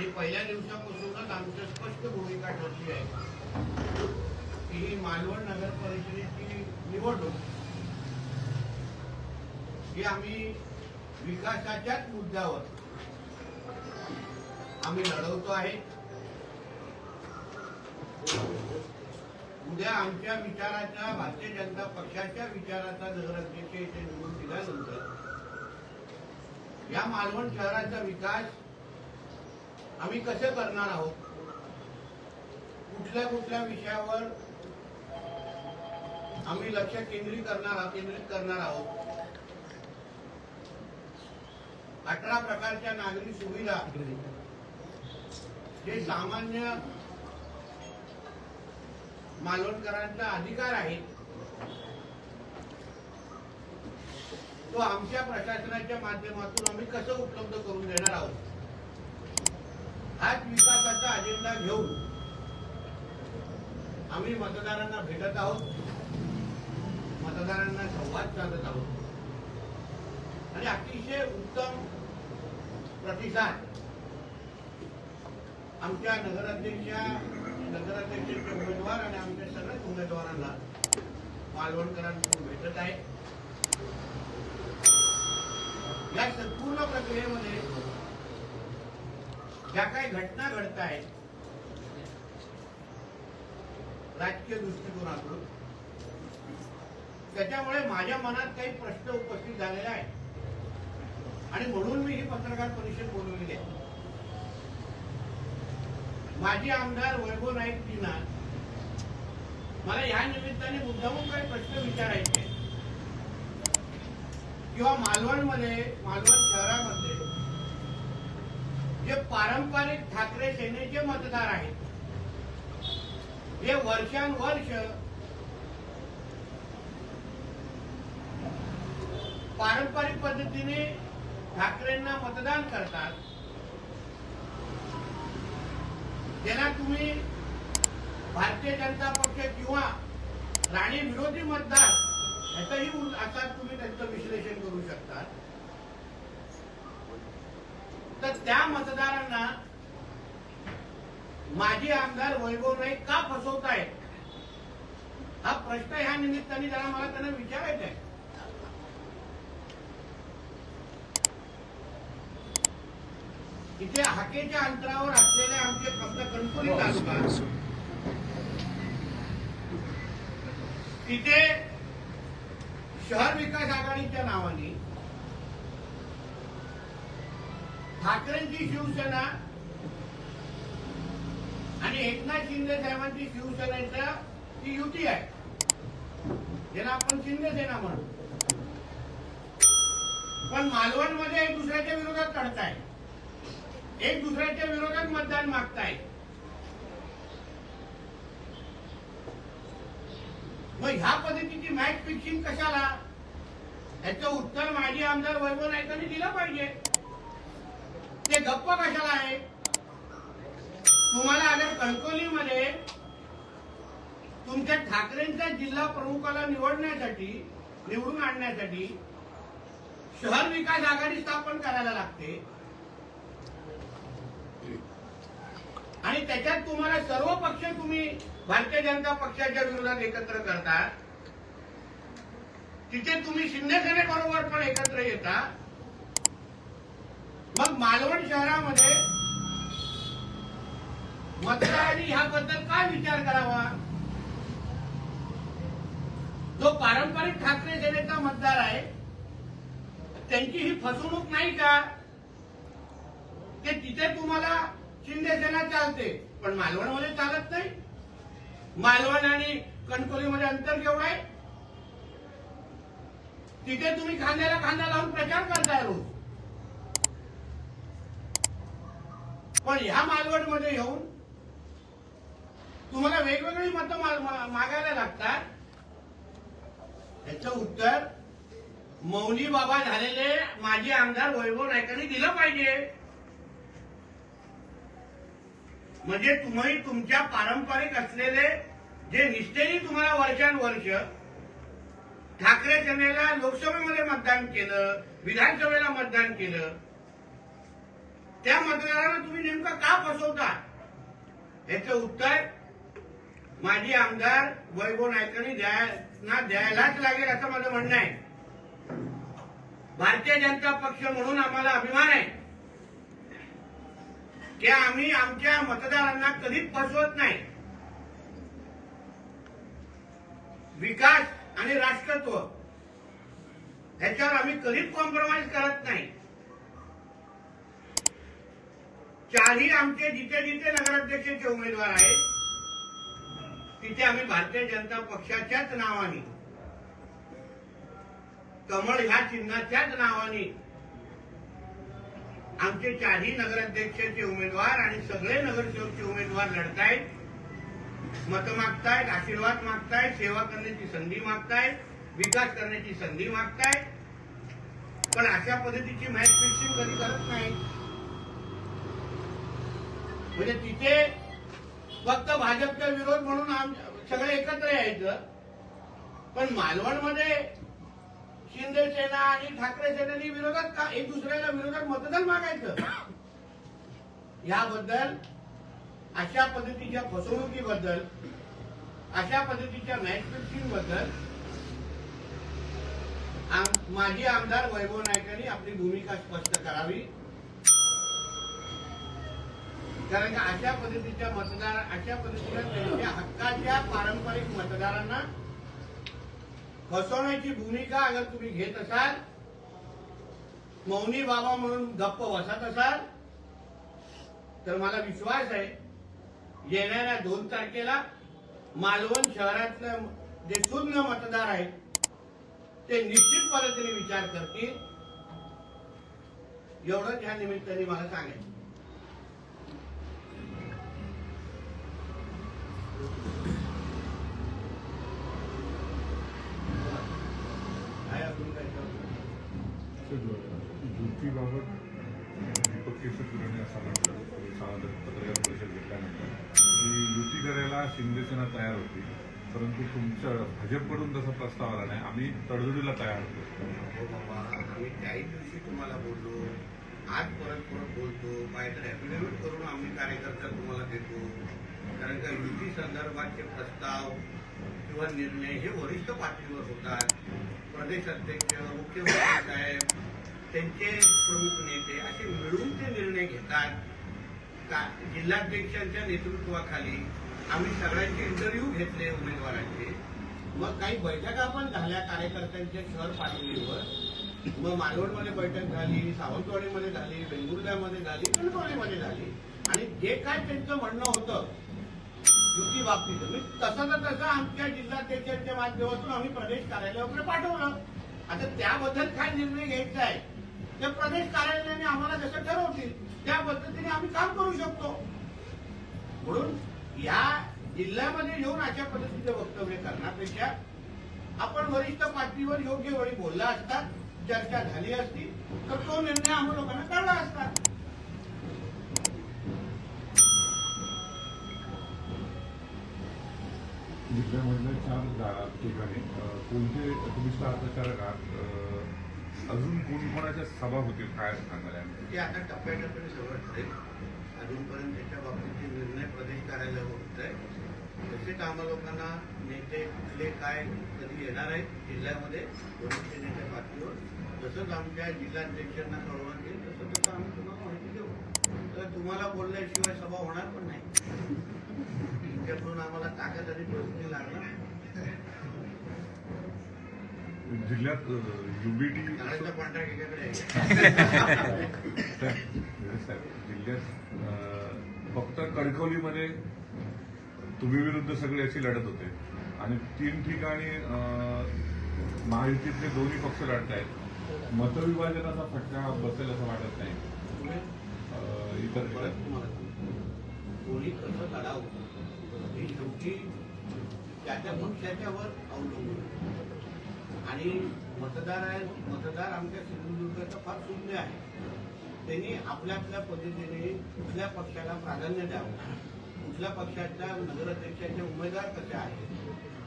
आणि पहिल्या दिवसापासूनच आमची स्पष्ट भूमिका ठरली आहे. की ही मालवण नगर परिषदेची निवडणूक ही आम्ही विकासाच्याच मुद्द्यावर आम्ही लढवतो आहे. उद्या आमच्या विचाराचा भारतीय जनता पक्षाच्या विचाराचा नगर अध्यक्ष येथे निवडून दिल्यानंतर या मालवण शहराचा विकास आम्ही कसे करणार आहोत? कुठल्या कुठल्या विषयावर आम्ही लक्ष केंद्रित करणार केंद्रित करणार आहोत? अठरा प्रकारच्या नागरी सुविधा जे सामान्य मालवणकरांचा अधिकार आहे तो आमच्या प्रशासनाच्या माध्यमातून आम्ही कसं उपलब्ध करून देणार आहोत? हाच विकासाचा अजेंडा घेऊन आम्ही मतदारांना भेटत आहोत. मतदारांना संवाद साधत आहोत. आणि अतिशय उत्तम प्रतिसाद आमच्या नगराध्यक्षा नगराध्यक्षांचे उमेदवार आणि आमच्या सगळ्याच उमेदवारांना मालवणकरांकडून भेटत आहे. या संपूर्ण प्रक्रियेमध्ये ज्या काही घटना घडत आहेत राजकीय दृष्टिकोनातून त्याच्यामुळे माझ्या मनात काही प्रश्न उपस्थित झालेले आहेत. आणि म्हणून मी ही पत्रकार परिषद बोलवलेली आहे. माजी आमदार वैभव नाईक जीना मला या निमित्ताने मुद्दामून काही प्रश्न विचारायचे किंवा मालवणमध्ये मालवण शहरामध्ये जे पारंपरिक ठाकरे सेनेचे मतदार आहेत हे वर्षानुवर्ष पारंपरिक पद्धतीने ठाकरेंना मतदान करतात ज्याला तुम्ही भारतीय जनता पक्ष किंवा राणी विरोधी मतदार याचंही असा तुम्ही त्यांचं विश्लेषण करू शकता तर त्या मतदारांना माजी आमदार वैभव नाईक का फसवतायत? हा प्रश्न ह्या निमित्ताने जरा मला त्यांना विचारायचा आहे इथे हाकेच्या अंतरावर असलेले आमचे आपला कणकुली तालुका. तिथे शहर विकास आघाडीच्या नावाने ठाकरेंची शिवसेना आणि एकनाथ शिंदे साहेबांची शिवसेनेच्या ती युती आहे. ज्याला आपण शिंदे सेना म्हणू. पण मालवणमध्ये एक दुसऱ्याच्या विरोधात काढताय एक दुसऱ्याच्या विरोधात मतदान मागताय. मग ह्या पद्धतीची मॅच फिक्सिंग कशाला? याचं उत्तर माजी आमदार वैभव नायकांनी दिलं पाहिजे. ते गप्प कशाला आहे? तुम्हाला अगर कणकोलीमध्ये तुमच्या ठाकरेंच्या जिल्हा प्रमुखाला निवडण्यासाठी निवडून आणण्यासाठी शहर विकास आघाडी स्थापन करायला लागते. आणि त्याच्यात तुम्हाला सर्व पक्ष तुम्ही भारतीय जनता पक्षाच्या विरोधात एकत्र करता. तिथे तुम्ही शिंदे सेनेबरोबर पण एकत्र येता. मग मालवण शहरामध्ये मतदारांनी ह्याबद्दल काय विचार करावा? जो पारंपरिक ठाकरे सेनेचा मतदार आहे त्यांची ही फसवणूक नाही का? ते तिथे तुम्हाला शिंदे सेना चालते पण मालवणमध्ये चालत नाही. मालवण आणि कणकोलीमध्ये अंतर केवढं आहे? तिथे तुम्ही खांद्याला खांदा लावून प्रचार करताय रोज. पण ह्या मालवणमध्ये येऊन तुम्हाला वेगवेगळी मतं मागायला लागतात. याचं उत्तर मौनी बाबा झालेले माजी आमदार वैभव नायकांनी दिलं पाहिजे. म्हणजे तुम्ही तुमच्या पारंपरिक असलेले जे निष्ठेने तुम्हाला वर्षानुवर्ष ठाकरे सेनेला लोकसभेमध्ये मतदान केलं विधानसभेला मतदान केलं त्या मतदारांना तुम्ही नेमकं का फसवता? याचं उत्तर माजी आमदार वैभव नायकांनी द्यायला द्यायलाच लागेल असं माझं म्हणणं आहे. भारतीय जनता पक्ष म्हणून आम्हाला अभिमान आहे की आम्ही आमच्या मतदारांना कधीच फसवत नाही. विकास आणि राष्ट्रत्व ह्याच्यावर आम्ही कधीच कॉम्प्रोमाइज करत नाही. चारही आमचे जिथे जिथे नगराध्यक्षाचे उमेदवार आहेत तिथे आम्ही भारतीय जनता पक्षाच्याच नावाने कमळ ह्या चिन्हाच्याच नावाने आमचे चारही नगराध्यक्षाचे उमेदवार आणि सगळे नगरसेवकचे उमेदवार लढतायत मत मागतायत आशीर्वाद मागतायत सेवा करण्याची संधी मागतायत विकास करण्याची संधी मागतायत. पण अशा पद्धतीची मॅच फिक्सिंग कधी करत नाही म्हणजे तिथे फक्त भाजपचा विरोध म्हणून आम- सगळे एकत्र यायचं. पण मालवणमध्ये शिंदे सेना आणि ठाकरे सेनेनी विरोधात का एक दुसऱ्याला विरोधात मतदान मागायचं? याबद्दल अशा पद्धतीच्या फसवणुकीबद्दल अशा पद्धतीच्या मॅच बद्दल आम- माजी आमदार वैभव नायकांनी आपली भूमिका स्पष्ट करावी. कारण का अशा पद्धतीच्या मतदार अशा पद्धतीच्या त्यांच्या हक्काच्या पारंपरिक मतदारांना फसवण्याची भूमिका अगर तुम्ही घेत असाल मौनी बाबा म्हणून गप्प बसत असाल तर मला विश्वास आहे येणाऱ्या दोन तारखेला मालवण शहरातलं जे शून्य मतदार आहेत ते निश्चित पद्धतीने विचार करतील. एवढंच ह्या निमित्ताने मला सांगायचं युतीबाबत दीपक केसरकरांनी असं म्हटलं पत्रकार परिषद घेतल्यानंतर की युती करायला शिंदेसेना तयार होती परंतु तुमच्या भाजपकडून तसा प्रस्ताव आला नाही. आम्ही तडजोडीला तयार होतो. हो बाबा आम्ही त्याही दिवशी तुम्हाला बोललो. आज परत परत बोलतो. काहीतरी ऍफिडेव्हिट करून आम्ही कार्यकर्ता तुम्हाला देतो. कारण का युती संदर्भाचे प्रस्ताव किंवा निर्णय हे वरिष्ठ पातळीवर होतात. प्रदेश अध्यक्ष मुख्यमंत्री साहेब त्यांचे प्रमुख नेते असे मिळून ते निर्णय घेतात. का जिल्हाध्यक्षांच्या नेतृत्वाखाली आम्ही सगळ्यांचे इंटरव्ह्यू घेतले उमेदवारांचे. मग काही बैठका पण झाल्या कार्यकर्त्यांच्या शहर पातळीवर. मग मालवणमध्ये बैठक झाली सावंतवाडीमध्ये झाली वेंगुर्ल्यामध्ये झाली कणकवलीमध्ये झाली. आणि जे काय त्यांचं म्हणणं होतं युती बाबतीत. मी तसं तर तसं आमच्या जिल्हाध्यक्षांच्या माध्यमातून आम्ही प्रदेश कार्यालय वगैरे पाठवलं. आता त्याबद्दल काय निर्णय घ्यायचा आहे? ते प्रदेश कार्यालयाने आम्हाला जसं ठरवतील त्या पद्धतीने आम्ही काम करू शकतो. म्हणून या जिल्ह्यामध्ये येऊन अशा पद्धतीचे वक्तव्य करण्यापेक्षा आपण वरिष्ठ पातळीवर योग्य वेळी बोलला असता चर्चा झाली असती तर तो निर्णय आम्ही लोकांना कळला असता. जिल्ह्यामधल्या चार ठिकाणी कोणते तुम्ही स्टार आहात? अजून कोण कोणाच्या सभा होतील काय सांगायला ते आता टप्प्याटप्प्याने सगळं ठरेल अजूनपर्यंत त्याच्या बाबतीत निर्णय प्रदेश कार्यालय होत आहे तसेच आम्हा लोकांना नेते कुठले काय कधी येणार आहेत जिल्ह्यामध्ये वरिष्ठ नेत्या पातळीवर तसंच आमच्या जिल्हाध्यक्षांना कळवण्यात येईल तसं तसं आम्ही तुम्हाला माहिती देऊ. तर तुम्हाला बोलल्याशिवाय सभा होणार पण नाही. तुमच्याकडून आम्हाला ताकद आणि जिल्ह्यात युबीटी कॉन्ट्रॅक्ट एकाकडे जिल्ह्यात फक्त कणकवलीमध्ये तुम्ही विरुद्ध सगळे अशी लढत होते आणि तीन ठिकाणी महायुतीतले दोन्ही पक्ष लढत आहेत मतविभाजनाचा फटका बसेल असं वाटत नाही इतर. कोणी कसं लढावं हे शेवटी त्याच्या पक्षाच्यावर अवलंबून आणि मतदार आहे मतदार आमच्या सिंधुदुर्गाचा फार शून्य आहे. त्यांनी आपल्या आपल्या पद्धतीने कुठल्या पक्षाला प्राधान्य द्यावं? कुठल्या पक्षाच्या नगराध्यक्षाचे उमेदवार कसे आहेत?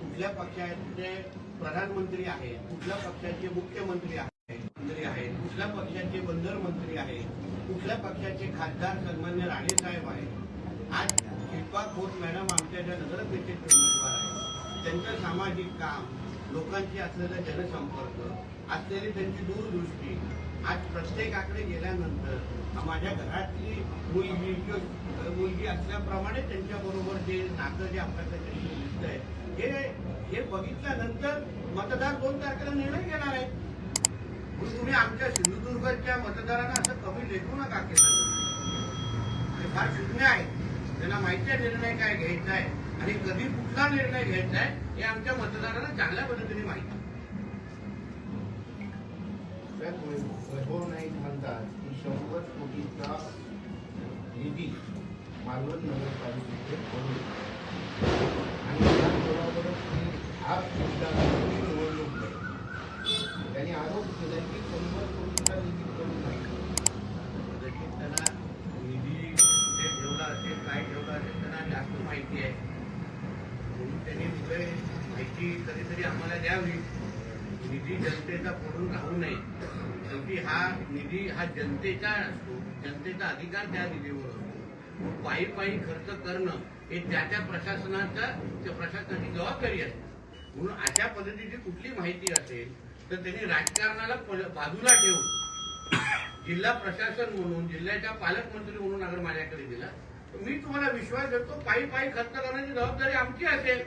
कुठल्या पक्षाचे प्रधानमंत्री आहेत? कुठल्या पक्षाचे मुख्यमंत्री आहेत मंत्री आहेत? कुठल्या पक्षाचे बंदर मंत्री आहेत? कुठल्या पक्षाचे खासदार सन्मान्य राणेसाहेब आहेत? आज पुष्पा खोत मॅडम आमच्या ज्या नगरपरिषदेचे उमेदवार आहेत त्यांचं सामाजिक काम लोकांशी असलेला जनसंपर्क असलेली त्यांची दूरदृष्टी आज प्रत्येकाकडे गेल्यानंतर माझ्या घरातली मुलगी किंवा मुलगी असल्याप्रमाणे त्यांच्याबरोबर जे नातं जे आपल्याकडे त्यांचं दिसतंय हे हे बघितल्यानंतर मतदार दोन तारखेला निर्णय घेणार आहे म्हणून तुम्ही आमच्या सिंधुदुर्गच्या मतदारांना असं कमी लेखू नका केलं. फार शून्य आहे. त्यांना माहिती आहे निर्णय काय घ्यायचा आहे आणि कधी कुठला निर्णय घ्यायचा आहे हे आमच्या मतदारांना चांगल्या पद्धतीने माहिती त्यामुळे वैभव नाईक म्हणतात की शंभर कोटीचा निधी मालवण नगरपालिकेचे आणि त्याबरोबरच आज सुद्धा निवडणूक लढवली. त्यांनी आरोप केला की शंभर कोटीचा निधी पडून नाही कदाचित त्यांना निधी कुठे ठेवला असेल काय ठेवला असेल त्यांना जास्त माहिती आहे म्हणून त्यांनी पुढे माहिती कधीतरी आम्हाला द्यावी निधी जनतेचा पडून राहू नये शेवटी हा निधी हा जनतेचा असतो. जनतेचा अधिकार त्या निधीवर असतो. पायी पायी खर्च करणं हे त्या त्या प्रशासनाचा प्रशासनाची जबाबदारी आहे म्हणून अशा पद्धतीची कुठली माहिती असेल तर त्यांनी राजकारणाला बाजूला ठेवून जिल्हा प्रशासन म्हणून जिल्ह्याच्या पालकमंत्री म्हणून अगर माझ्याकडे दिला तर मी तुम्हाला विश्वास देतो पायी पायी खर्च करण्याची जबाबदारी आमची असेल.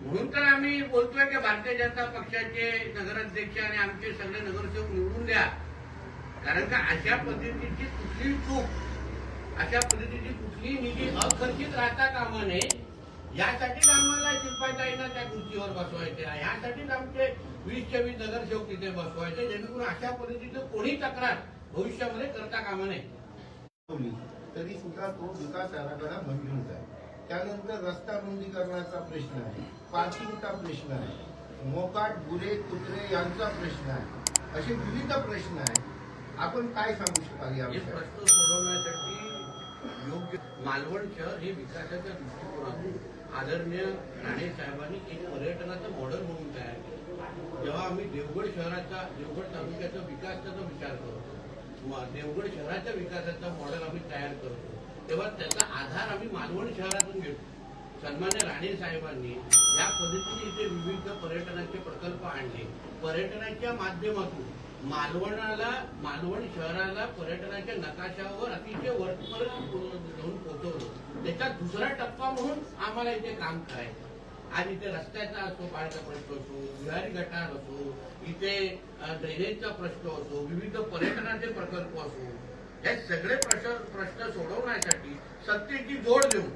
म्हणून तर आम्ही बोलतोय की भारतीय जनता पक्षाचे नगराध्यक्ष आणि आमचे सगळे नगरसेवक निवडून द्या. कारण का अशा पद्धतीची कुठली चूक अशा पद्धतीची कुठली निधी अखर्चित राहता कामा नये. यासाठीच आम्हाला शिल्पाताईंना त्या खुर्चीवर बसवायचे ह्यासाठीच यासाठीच आमचे वीस चोवीस नगरसेवक तिथे बसवायचे जेणेकरून अशा पद्धतीचं कोणी तक्रार भविष्यामध्ये करता कामा नये. तरी सुद्धा तो विकास आराखडा मंजूर आहे त्यानंतर रस्ता रुंदीकरणाचा प्रश्न आहे पार्किंगचा प्रश्न आहे मोकाट गुरे कुत्रे यांचा प्रश्न आहे. असे विविध प्रश्न आहेत. आपण काय सांगू शकाल या प्रश्न सोडवण्यासाठी योग्य मालवण शहर हे विकासाच्या दृष्टिकोनातून आदरणीय राणे साहेबांनी एक पर्यटनाचं मॉडेल म्हणून तयार केलं. जेव्हा आम्ही देवगड शहराचा देवगड तालुक्याचा विकासाचा विचार करतो देवगड शहराच्या विकासाचा मॉडेल आम्ही तयार करतो तेव्हा त्याचा आधार आम्ही मालवण शहरातून घेतो सन्मान्य राणे साहेबांनी या पद्धतीने इथे विविध पर्यटनाचे प्रकल्प आणले. पर्यटनाच्या माध्यमातून मालवणाला मालवण शहराला पर्यटनाच्या नकाशावर अतिशय वरपर्यंत घेऊन पोहोचवलं. त्याचा दुसरा टप्पा म्हणून आम्हाला इथे काम करायचं. आज इथे रस्त्याचा असो पाण्याचा प्रश्न असो विहारी गटार असो इथे ड्रेनेजचा प्रश्न असो विविध पर्यटनाचे प्रकल्प असो हे सगळे प्रश्न प्रश्न सोडवण्यासाठी सत्तेची जोड देऊन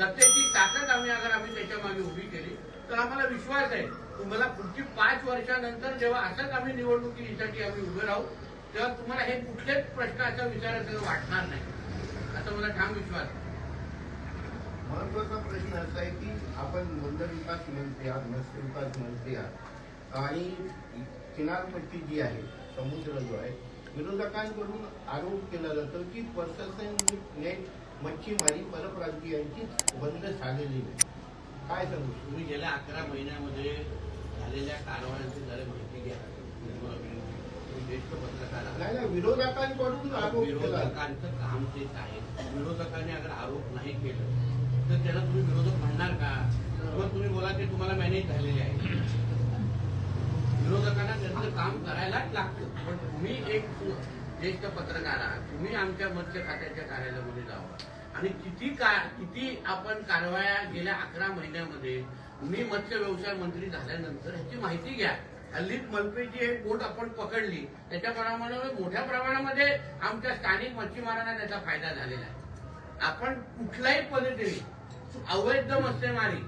सत्तेची ताकद आम्ही अगर आम्ही त्याच्यामागे उभी केली तर आम्हाला विश्वास आहे. तुम्हाला पुढची पाच वर्षानंतर जेव्हा असंच आम्ही निवडणुकीसाठी आम्ही उभे राहू तेव्हा तुम्हाला हे कुठलेच प्रश्न असा विचारायचं वाटणार नाही. असा मला ठाम विश्वास आहे. महत्त्वाचा प्रश्न असा आहे की आपण बंदर विकास मंत्री आहात मत्स्य विकास मंत्री आहात. आणि किनारपट्टी जी आहे समुद्र जो आहे विरोधकांकडून आरोप केला जातो की प्रशासनाने मच्छीमारी परप्रांतीयांची बंद झालेली नाही. काय सांगू? तुम्ही गेल्या अकरा महिन्यामध्ये झालेल्या कारवायांची जरा माहिती घ्या. ज्येष्ठ पत्रकार विरोधकांकडून आरोप विरोधकांचं काम तेच आहे. विरोधकांनी अगर आरोप नाही केलं तर त्याला तुम्ही विरोधक म्हणणार का? मग तुम्ही बोला ते तुम्हाला मॅनेज झालेले आहे. विरोधकांना त्यांचं काम करायलाच लागतं. पण तुम्ही एक ज्येष्ठ पत्रकार आहात. तुम्ही आमच्या मत्स्य खात्याच्या कार्यालयामध्ये जावा. आणि किती का किती आपण कारवाया गेल्या अकरा महिन्यामध्ये मी मत्स्य व्यवसाय मंत्री झाल्यानंतर ह्याची माहिती घ्या. हल्लीच मलपेची एक बोट आपण पकडली. त्याच्या प्रमाणे मोठ्या प्रमाणामध्ये आमच्या स्थानिक मच्छीमारांना त्याचा फायदा झालेला आहे. आपण कुठल्याही पद्धतीने अवैध मत्स्यमारी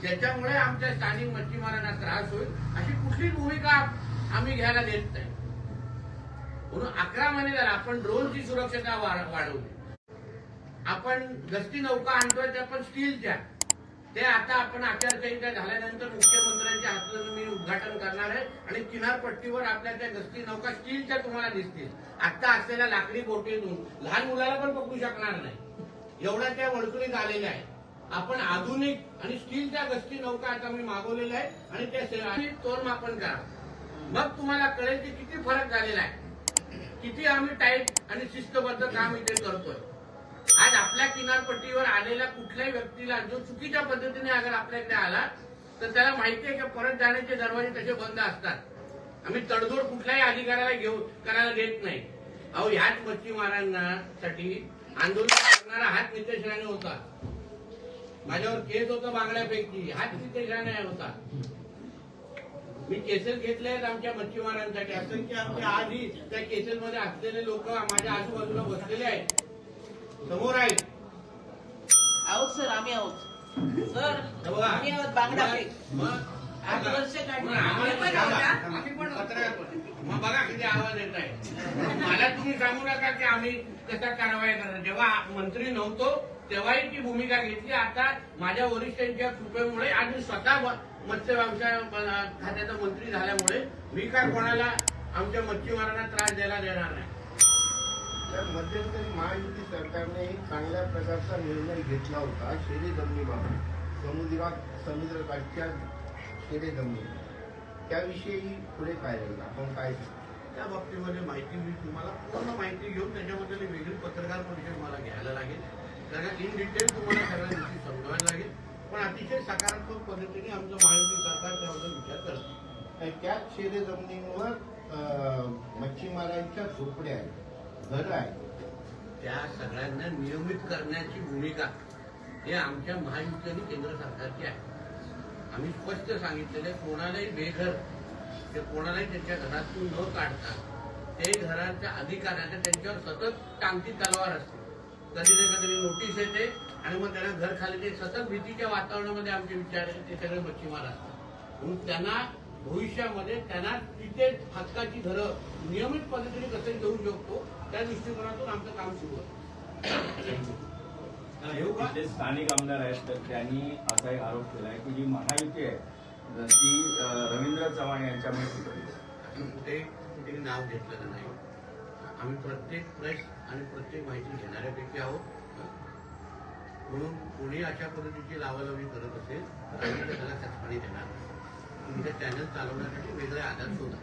ज्याच्यामुळे आमच्या स्थानिक मच्छीमारांना त्रास होईल अशी कुठलीच भूमिका आम्ही घ्यायला देत नाही. म्हणून अकरा महिने झाला आपण ड्रोनची सुरक्षता वाढवली आपण गस्ती नौका आणतोय त्या पण स्टीलच्या ते आता आपण आचारसंहिता झाल्यानंतर मुख्यमंत्र्यांच्या हातून मी उद्घाटन करणार आहे आणि किनारपट्टीवर आपल्या त्या गस्ती नौका स्टीलच्या तुम्हाला दिसतील. आता असलेल्या लाकडी बोटीतून. लहान मुलाला पण पकडू शकणार नाही. एवढ्या त्या वळकुलीत आलेल्या आहेत. आपण आधुनिक आणि स्टीलच्या गस्ती नौका आता मी मागवलेल्या आहेत आणि त्या से- आणि करा. मग तुम्हाला कळेल की किती फरक झालेला आहे. किती आम्ही टाईट आणि शिस्तबद्ध काम इथे करतोय. आज आपल्या किनारपट्टीवर आलेल्या कुठल्याही व्यक्तीला जो चुकीच्या पद्धतीने अगर आपल्याकडे आला तर त्याला माहिती आहे की परत जाण्याचे दरवाजे तसे बंद असतात. आम्ही तडजोड कुठल्याही अधिकाऱ्याला घेऊ करायला देत नाही. अहो ह्याच मच्छीमारांसाठी आंदोलन करणारा हाच नितेश राणे होता. माझ्यावर केस होतं बांगड्यापैकी हाच नितेश राणे होता. मी केसेस घेतले आहेत आमच्या मच्छीमारांसाठी. असं की आमच्या आधी त्या केसेस मध्ये असलेले लोक माझ्या आजूबाजूला बसलेले आहेत. समोर आहेत आहोत सर आम्ही आहोत सर हे बघा. आम्ही आहोत बांगडा फेक. मग- आठ वर्ष काढली. मग आम्हाला आम्ही पण सांगा. आहोत, हा. आम्ही पण आहोत. पत्रकार- मग बघा किती आवाज येत आहे मला तुम्ही सांगू नका की आम्ही कसा कारवाई करणार जेव्हा मंत्री नव्हतो तेव्हाही ती भूमिका घेतली आता माझ्या वरिष्ठांच्या कृपेमुळे आणि स्वतः व- मत्स्य व्यवसाय अ, खात्याचा मंत्री झाल्यामुळे मी काय कोणाला आमच्या मच्छीमारांना त्रास द्यायला देणार नाही तर मध्यंतरी महायुती सरकारने एक चांगल्या प्रकारचा निर्णय घेतला होता शेरे जमिनीबाबत समुद्रात समुद्रकाठच्या शेरे जमिनी त्याविषयी पुढे काय राहील आपण काय त्या बाबतीमध्ये माहिती मी तुम्हाला पूर्ण माहिती घेऊन त्याच्याबद्दल एक वेगळी पत्रकार परिषद मला घ्यायला लागेल. कारण इन डिटेल तुम्हाला सगळ्या गोष्टी समजवायला लागेल. पण अतिशय सकारात्मक पद्धतीने आमचं महायुती सरकार त्याबद्दल विचार करतं. त्याच शेरे जमिनींवर मच्छीमारांच्या झोपड्या आहेत. घरं आहेत त्या सगळ्यांना नियमित करण्याची भूमिका हे आमच्या महायुती आणि केंद्र सरकारची आहे. आम्ही स्पष्ट सांगितलेलं आहे कोणालाही बेघर ते कोणालाही त्यांच्या घरातून न काढता ते घराच्या अधिकाऱ्याच्या त्यांच्यावर सतत टांगती तलवार असते. कधी ना कधी नोटीस येते आणि मग त्यांना घर खाली ते सतत भीतीच्या वातावरणामध्ये आमचे विचार ते सगळे मच्छीमार असतात. म्हणून त्यांना भविष्यामध्ये त्यांना तिथे हक्काची घरं नियमित पद्धतीने कसे देऊ शकतो त्या दृष्टिकोनातून आमचं काम सुरू आहे. स्थानिक आमदार आहेत तर त्यांनी असा एक आरोप केला आहे की जी महायुती आहे ती रवींद्र चव्हाण यांच्यामुळे सुटली. कुठे कुठे नाव घेतलेलं नाही. आम्ही प्रत्येक प्रेस आणि प्रत्येक माहिती घेणाऱ्यापैकी आहोत. म्हणून कोणी अशा पद्धतीची लावालावी करत असेल तर आम्ही त्याला खतपाणी देणार तुमचे चॅनल चालवण्यासाठी वेगळे आधार शोधा